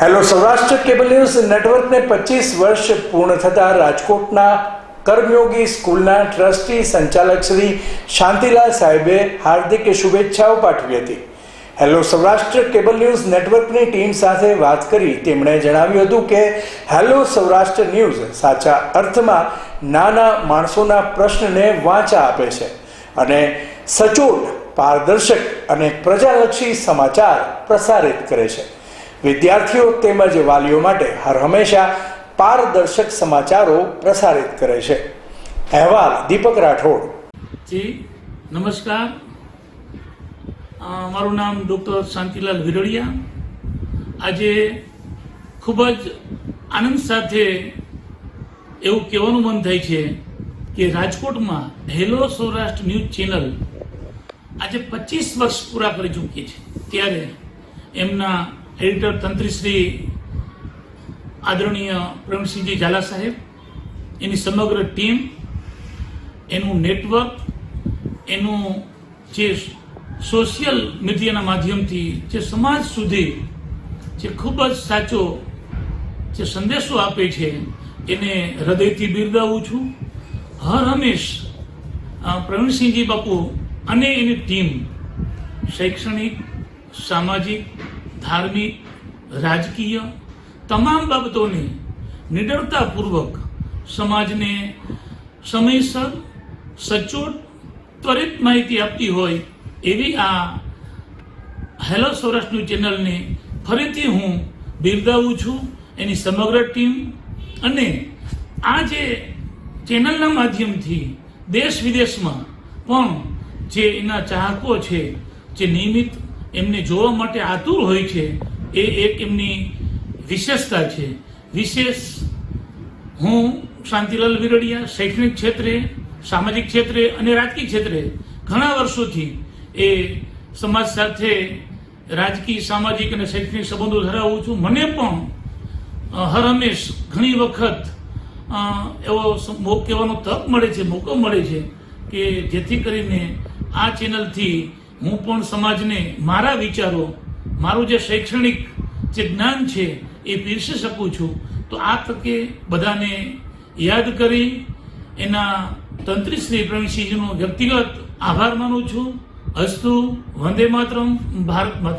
Hello Saurashtra cable news નેટવર્કને પચીસ વર્ષ પૂર્ણ થતાં રાજકોટના કર્મયોગી સ્કૂલના ટ્રસ્ટી સંચાલક શ્રી શાંતિલાલ સાહેબે હાર્દિક શુભેચ્છાઓ પાઠવી હતી. હેલો સૌરાષ્ટ્ર કેબલ ન્યૂઝ નેટવર્કની ટીમ સાથે વાત કરી તેમણે જણાવ્યું હતું કે, હેલો સૌરાષ્ટ્ર ન્યૂઝ સાચા અર્થમાં નાના માણસોના પ્રશ્નને વાંચા આપે છે અને સચોટ, પારદર્શક અને પ્રજાલક્ષી સમાચાર પ્રસારિત કરે છે. વિદ્યાર્થીઓ તેમજ વાલીઓ માટે હર હંમેશા પારદર્શક સમાચારો પ્રસારિત કરે છે. અહેવાલ દીપક રાઠોડ. જી, નમસ્કાર. મારું નામ ડૉક્ટર શાંતિલાલ વિરડિયા. આજે ખૂબ જ આનંદ સાથે એવું કહેવાનું મન થાય છે કે રાજકોટમાં હેલો સૌરાષ્ટ્ર ન્યૂઝ ચેનલ આજે પચીસ વર્ષ પૂરા કરી ચૂકી છે. ત્યારે એમના એડિટર તંત્રીશ્રી આદરણીય પ્રવીણસિંહજી ઝાલા સાહેબ, એની સમગ્ર ટીમ, એનું નેટવર્ક, એનું જે સોશિયલ મીડિયાના માધ્યમથી જે સમાજ સુધી જે ખૂબ જ સાચો જે સંદેશો આપે છે, એને હૃદયથી બિરદાવું છું. હર હંમેશ પ્રવીણસિંહજી બાપુ અને એની ટીમ શૈક્ષણિક, સામાજિક ધાર્મિક, રાજકીય તમામ બાબતોને નિડરતાપૂર્વક સમાજને સમયસર, સચોટ, ત્વરિત માહિતી આપતી હોય એવી આ હેલો સૌરાષ્ટ્રની ચેનલને ફરીથી હું બિરદાવું છું. એની સમગ્ર ટીમ અને આ જે ચેનલના માધ્યમથી દેશ વિદેશમાં પણ જે એના ચાહકો છે, જે નિયમિત એમને જોવા માટે આતુર હોય છે, એ એક એમની વિશેષતા છે. વિશેષ હું શાંતિલાલ વિરડિયા, શૈક્ષણિક ક્ષેત્રે, સામાજિક ક્ષેત્રે અને રાજકીય ક્ષેત્રે ઘણા વર્ષોથી એ સમાજ સાથે રાજકીય, સામાજિક અને શૈક્ષણિક સંબંધો ધરાવું છું. મને પણ હર હંમેશ ઘણી વખત એવો મોક કહેવાનો તક મળે છે, મોકો મળે છે કે જેથી કરીને આ ચેનલથી હું પણ સમાજને મારા વિચારો, મારું જે શૈક્ષણિક જે જ્ઞાન છે એ પીરસી શકું છું. તો આ તકે બધાને યાદ કરી એના તંત્રી શ્રી પ્રવીણસિંહજીનો વ્યક્તિગત આભાર માનું છું. અસ્તુ વંદે માતરમ, ભારત માતા